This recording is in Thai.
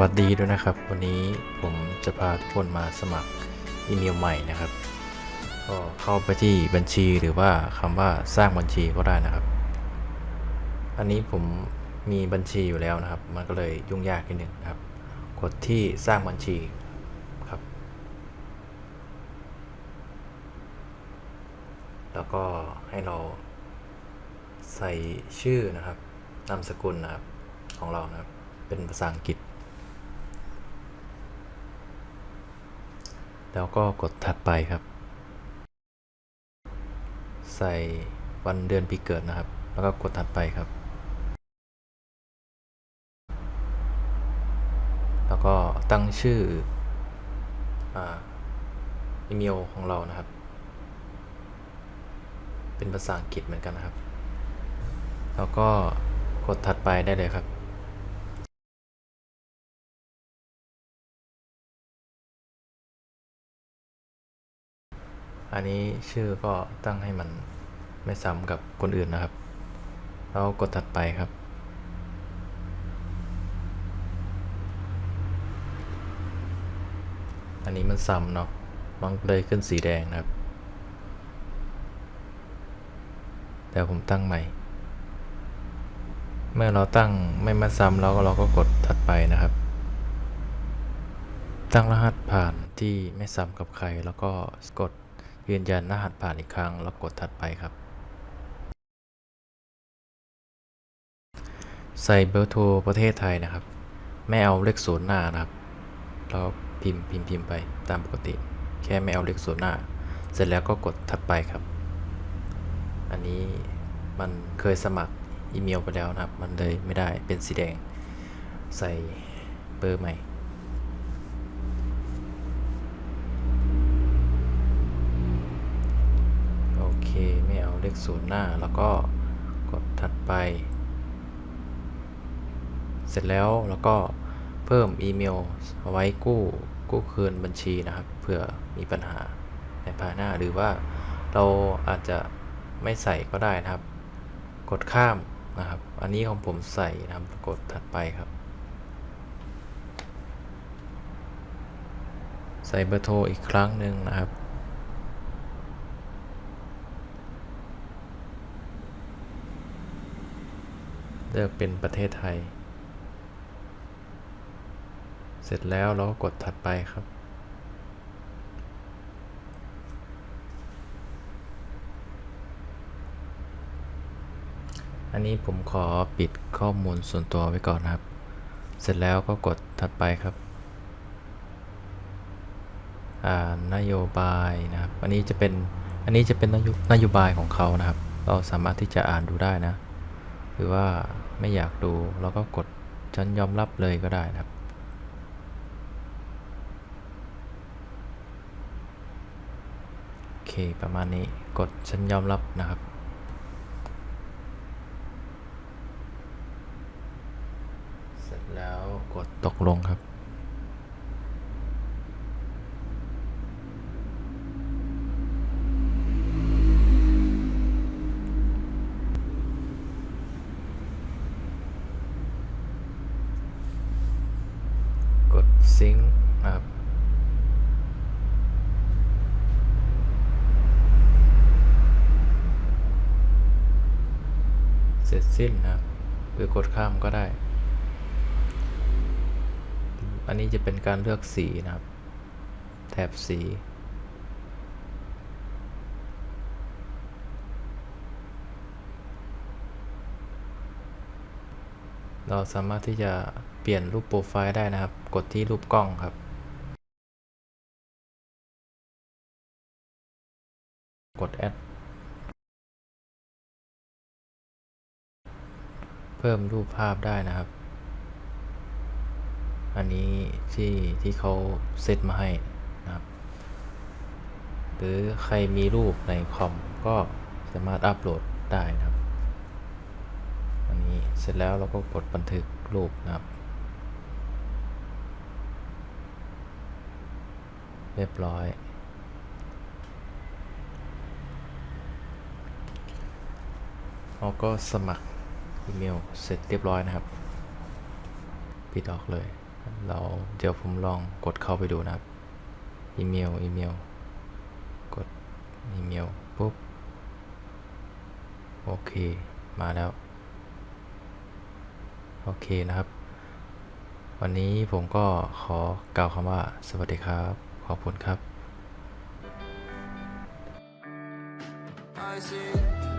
วัสดีด้วยนะครับ วันนี้ผมจะพาทุกคนมาสมัครอีเมลใหม่นะครับ ก็เข้าไปที่บัญชีหรือว่าคำว่าสร้างบัญชีก็ได้นะครับ อันนี้ผมมีบัญชีอยู่แล้วนะครับ มันก็เลยยุ่งยากนิดหนึ่งครับ กดที่สร้างบัญชีครับ แล้วก็ให้เราใส่ชื่อนะครับนามสกุลนะครับของเรานะครับ เป็นภาษาอังกฤษ แล้วก็กดถัดไปครับ ใส่วันเดือนปีเกิดนะครับ แล้วก็กดถัดไปครับ แล้วก็ตั้งชื่ออ,อีเมลของเรานะครับ เป็นภาษาอังกฤษเหมือนกันนะครับ แล้วก็กดถัดไปได้เลยครับ อันนี้ชื่อก็ตั้งให้มันไม่ซ้ำกับคนอื่นนะครับ แล้วกดถัดไปครับ อันนี้มันซ้ำเนาะมันเลยขึ้นสีแดงนะครับ แต่ผมตั้งใหม่ เมื่อเราตั้งไม่มาซ้ำแล้วก็เราก็กดถัดไปนะครับ ตั้งรหัสผ่านที่ไม่ซ้ำกับใครแล้วก็กด ยืนยันรหัสผ่านอีกครั้ง แล้วกดถัดไปครับ ใส่เบอร์โทรประเทศไทยนะครับ ไม่เอาเลขศูนย์หน้านะครับแล้วพิมพ์พิมพ์พิมพ์ไปตามปกติ แค่ไม่เอาเลขศูนย์หน้า เสร็จแล้วก็กดถัดไปครับ อันนี้มันเคยสมัครอีเมลไปแล้วนะครับ มันเลยไม่ได้เป็นสีแดง ใส่เบอร์ใหม่ โอเค ไม่ เลขศูนย์หน้า แล้วก็กดถัดไป เสร็จแล้วแล้วก็เพิ่มอีเมลเอาไว้กู้กู้คืนบัญชีนะครับเผื่อมีปัญหาในภายหน้าหรือว่าเราอาจจะไม่ใส่ก็ได้นะครับ กดข้ามนะครับ อันนี้ของผมใส่นะครับกดถัดไปครับ ใส่เบอร์โทรอีกครั้งหนึ่งนะครับ เลือกเป็นประเทศไทย เสร็จแล้วเราก็กดถัดไปครับ อันนี้ผมขอปิดข้อมูลส่วนตัวไว้ก่อนนะครับ เสร็จแล้วก็กดถัดไปครับอ่านโยบายนะครับ อันนี้จะเป็น อันนี้จะเป็นนโยนโยบายของเขานะครับ เราสามารถที่จะอ่านดูได้นะ หรือว่า ไม่อยากดูเราก็กดฉันยอมรับเลยก็ได้นะครับ โอเคประมาณนี้กดฉันยอมรับนะครับ เสร็จแล้วกดตกลงครับ ซิงค์ครับเสร็จสิ้นนะครับหรือกดข้ามก็ได้ อันนี้จะเป็นการเลือกสีนะครับ แถบสีเราสามารถที่จะเปลี่ยนรูปโปรไฟล์ได้นะครับ กดที่รูปกล้องครับ กดแอดเพิ่มรูปภาพได้นะครับ อันนี้ที่ที่เขาเซตมาให้นะครับ หรือใครมีรูปในคอมก็สามารถอัปโหลดได้นะครับ อันนี้เสร็จแล้วเราก็กดบันทึกรูปนะครับ เรียบร้อย เราก็สมัครอีเมลเสร็จเรียบร้อยนะครับ ปิดออกเลย เราเดี๋ยวผมลองกดเข้าไปดูนะครับ อีเมล อีเมล กดอีเมลปุ๊บ โอเค มาแล้ว โอเคนะครับ วันนี้ผมก็ขอกล่าวคำว่าสวัสดีครับ ขอบคุณครับ I see